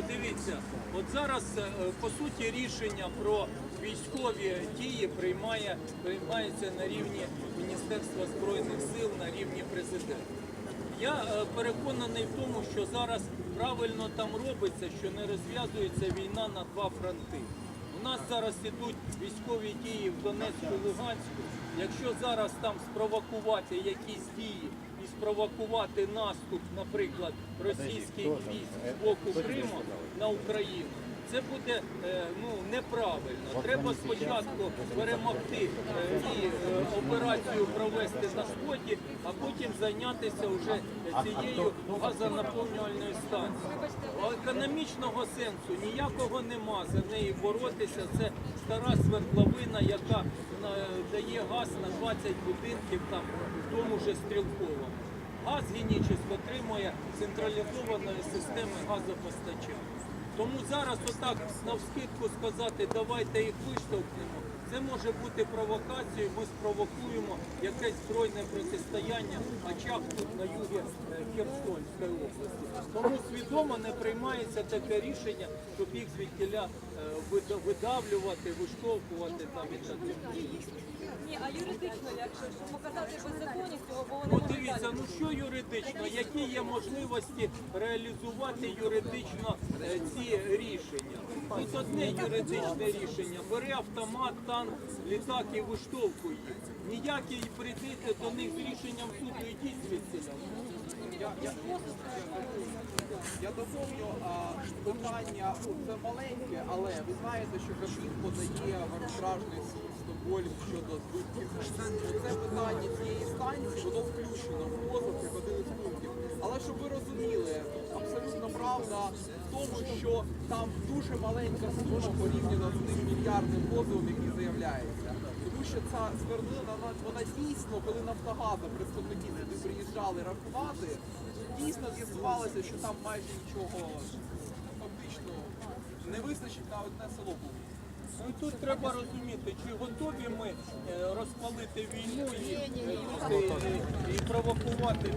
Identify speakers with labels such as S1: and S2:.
S1: Подивіться, от зараз е, по суті рішення про військові дії приймає приймається на рівні Міністерства збройних сил, на рівні президента. Я е, переконаний в тому, що зараз правильно там робиться, що не розв'язується війна на два фронти. У нас зараз ідуть військові дії в Донецьку, Луганську. Якщо зараз там спровокувати якісь дії і спровокувати наступ, наприклад, російських військ з боку Криму на Україну, це буде е, ну неправильно. Треба спочатку перемогти і е, операцію провести на сході, а потім зайнятися вже цією газонаповнювальною станцією. Економічного сенсу ніякого нема за неї боротися. Це стара свердловина, яка е, дає газ на 20 будинків там в тому же стрілковому. Газ Генічеськ отримує централізованої системи газопостачання. Тому зараз отак навскидку сказати, давайте їх виштовхнемо. Це може бути провокацією, ми спровокуємо якесь збройне протистояння, хоча б тут на югі е, Херсонської області. Тому свідомо не приймається таке рішення, щоб їх звідтіля е, видавлювати, виштовхувати там і так далі.
S2: Ні, а юридично, якщо щоб показати беззаконність цього, бо вони
S1: Ну дивіться, ну що юридично, які є можливості реалізувати юридично е, рішення? Тут одне юридичне рішення. Бери автомат, танк, літак і виштовхуй їх. Ніякі прийдете до них з рішенням суду, ідіть звідси.
S3: Я, я, я доповню питання, це маленьке, але ви знаєте, що Кабмін подає в арбітражний суд Стокгольм щодо збитків. Це питання цієї станції, воно включено в позов як один із пунктів. Але щоб ви розуміли, абсолютно правда тому, що там дуже маленька сума порівняно з тим мільярдним позовом, який заявляється. Тому що ця свердлина, вона, вона дійсно, коли Нафтогаза представники сюди приїжджали рахувати, дійсно з'ясувалося, що там майже нічого фактично не вистачить на одне село було.
S1: Ну і тут треба розуміти, чи готові ми е, розпалити війну і, і, і провокувати.